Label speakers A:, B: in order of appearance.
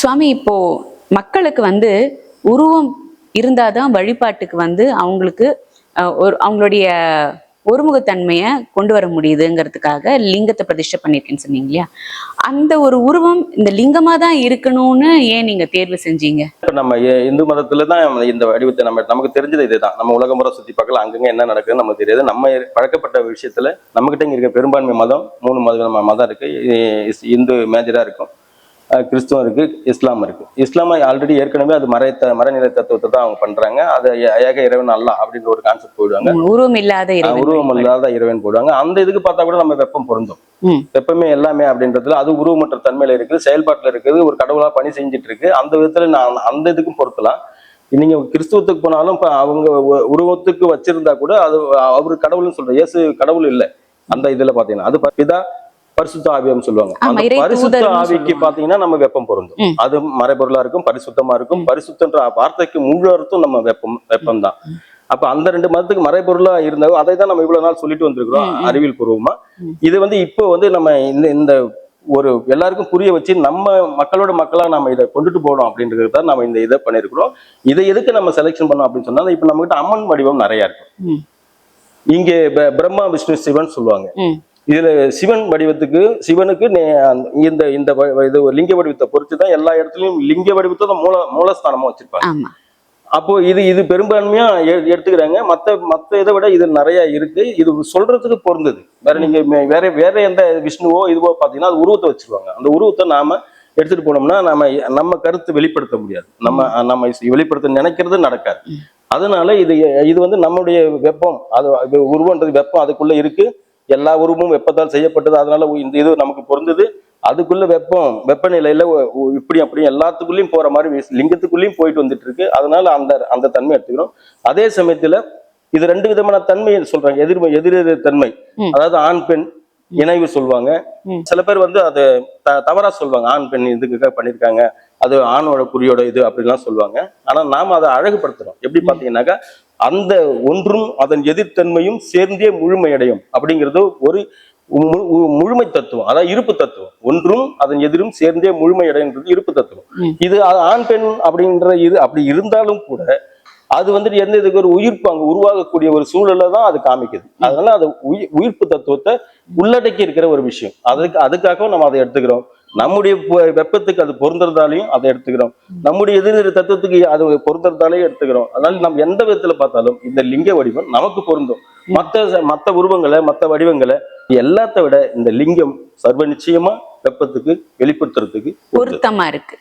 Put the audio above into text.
A: சுவாமி இப்போ மக்களுக்கு வந்து உருவம் இருந்தாதான் வழிபாட்டுக்கு வந்து அவங்களுக்கு ஒரு அவங்களுடைய ஒருமுகத்தன்மையை கொண்டு வர முடியுதுங்கிறதுக்காக லிங்கத்தை பிரதிஷ்டை பண்ணியிருக்கேன்னு சொன்னீங்க இல்லையா? அந்த ஒரு உருவம் இந்த லிங்கமாக தான் இருக்கணும்னு ஏன் நீங்கள் தேர்வு செஞ்சீங்க?
B: இப்போ நம்ம இந்து மதத்தில் தான் இந்த வடிவத்தை நம்ம நமக்கு தெரிஞ்சது இதுதான். நம்ம உலக முறை சுற்றி பார்க்கலாம் அங்கங்கே என்ன நடக்குதுன்னு நமக்கு தெரியாது. நம்ம பழக்கப்பட்ட விஷயத்தில் நம்மக்கிட்ட இங்கே இருக்க பெரும்பான்மை மதம் மூணு மத நம்ம மதம் இருக்குது இந்து மேஜராக இருக்கும். கிறிஸ்துவம் இருக்கு இஸ்லாம் இருக்கு. இஸ்லாம் ஆல்ரெடி ஏற்கனவே அது மறை த- மறைநிலை தத்துவத்தை தான் அவங்க பண்றாங்க. அதை ஏக இறைவன் அல்லாஹ் அப்படின்ற ஒரு கான்செப்ட் போயிடுவாங்க.
A: உருவம் இல்லாத
B: உருவம் இல்லாத இறைவன் போடுவாங்க அந்த இதுக்கு பார்த்தா கூட நம்ம வெப்பம் பொருந்தும். வெப்பமே எல்லாமே அப்படின்றதுல அது உருவமற்ற தன்மையில இருக்குது செயல்பாட்டுல இருக்குது ஒரு கடவுளா பணி செஞ்சுட்டு இருக்கு. அந்த விதத்துல நான் அந்த இதுக்கும் பொருத்தலாம். நீங்க கிறிஸ்துவத்துக்கு போனாலும் இப்ப அவங்க உருவத்துக்கு வச்சிருந்தா கூட அது அவரு கடவுள்னு சொல்ற இயேசு கடவுள் இல்ல. அந்த இதுல பாத்தீங்கன்னா. அது பிதா பரிசுத்த ஆவியம் சொல்லுவாங்க அந்த பரிசுத்த ஆவிக்கு. பாத்தீங்கன்னா நம்ம வெப்பம் பொருந்தும். அது மறைபொருளா இருக்கும் பரிசுத்தமா இருக்கும் பரிசுத்தன்ற வார்த்தைக்கு முழு அர்த்தம் நம்ம வெப்பம் வெப்பம் தான் அப்ப அந்த ரெண்டு மதத்துக்கு மறைபொருளா இருந்தாலும் அதை தான் நம்ம இவ்வளவு நாள் சொல்லிட்டு வந்திருக்கிறோம். அறிவியல் பூர்வமா. இது வந்து இப்போ வந்து நம்ம இந்த இந்த ஒரு எல்லாருக்கும் புரிய வச்சு நம்ம மக்களோட மக்களா நம்ம இதை கொண்டுட்டு போகணும் அப்படின்றது தான் நம்ம இந்த இதை பண்ணிருக்கிறோம் இதை எதுக்கு நம்ம செலெக்ஷன் பண்ணோம் அப்படின்னு சொன்னா இப்ப நம்ம கிட்ட அம்மன் வடிவம் நிறைய இருக்கு
A: ம்.
B: இங்கே பிரம்மா விஷ்ணு சிவன் சொல்லுவாங்க. இதுல சிவன் வடிவத்துக்கு சிவனுக்கு இந்த இந்த இது லிங்க வடிவத்தை பொறுத்து தான் எல்லா இடத்துலயும் லிங்க வடிவத்தை தான் மூல மூலஸ்தானமா வச்சிருப்பாங்க. அப்போ இது இது பெரும்பான்மையா எடுத்துக்கிறாங்க. மத்த மத்த இதை விட இது நிறைய இருக்கு. இது சொல்றதுக்கு பொருந்தது. வேற நீங்க வேற வேற எந்த விஷ்ணுவோ இதுவோ பாத்தீங்கன்னா அது உருவத்தை வச்சிருவாங்க. அந்த உருவத்தை நாம எடுத்துட்டு போனோம்னா நம்ம நம்ம கருத்து வெளிப்படுத்த முடியாது. நம்ம நம்ம வெளிப்படுத்த நினைக்கிறது நடக்காது. அதனால இது இது வந்து நம்முடைய வெப்பம். அது அது உருவன்றது வெப்பம். அதுக்குள்ள இருக்கு. எல்லா உருவமும் வெப்பத்தால் செய்யப்பட்டது? அதனால இந்த இது நமக்கு பொருந்தது. அதுக்குள்ள வெப்பம் வெப்பநிலையில இப்படி அப்படி எல்லாத்துக்குள்ளயும் போற மாதிரி லிங்கத்துக்குள்ளயும் போயிட்டு வந்துட்டு இருக்கு அதனால அந்த அந்த தன்மை எடுத்துக்கிறோம். அதே சமயத்துல இது ரெண்டு விதமான தன்மை சொல்றாங்க. எதிர் எதிர் தன்மை. அதாவது ஆண் பெண் இணைவு சொல்லுவாங்க. சில பேர் வந்து அது தவறா சொல்லுவாங்க ஆண் பெண் இதுக்காக பண்ணிருக்காங்க அது ஆணோட குறியோட இது அப்படிலாம் சொல்லுவாங்க ஆனா நாம அதை அழகுபடுத்துறோம். எப்படி பாத்தீங்கன்னாக்கா அந்த ஒன்றும் அதன் எதிர்த்தன்மையும் சேர்ந்தே முழுமையடையும் அப்படிங்கிறது ஒரு முழுமை தத்துவம் அதாவது இருப்பு தத்துவம். ஒன்றும் அதன் எதிரும் சேர்ந்தே முழுமையடைன்றது இருப்பு தத்துவம். இது ஆண் பெண் அப்படின்ற இது அப்படி இருந்தாலும் கூட அது வந்துட்டு எந்த இதுக்கு ஒரு உயிர்ப்பு அங்க உருவாகக்கூடிய ஒரு சூழலை தான் அது காமிக்குது. அதனால அது உயி- உயிர்ப்பு தத்துவத்தை உள்ளடக்கி இருக்கிற ஒரு விஷயம். அதுக்கு அதுக்காகவும் நம்ம அதை எடுத்துக்கிறோம். நம்முடைய பொ- வெப்பத்துக்கு அது பொருந்துறதாலையும் அதை எடுத்துக்கிறோம். நம்முடைய எதிர் தத்துவத்துக்கு அது பொருந்துறதாலையும் எடுத்துக்கிறோம். அதனால நம்ம எந்த விதத்துல பார்த்தாலும் இந்த லிங்க வடிவம் நமக்கு பொருந்தும். மத்த மத்த உருவங்களை மத்த வடிவங்களை எல்லாத்த விட இந்த லிங்கம் சர்வ நிச்சயமா வெப்பத்துக்கு வெளிப்படுத்துறதுக்கு
A: பொருத்தமா இருக்கு.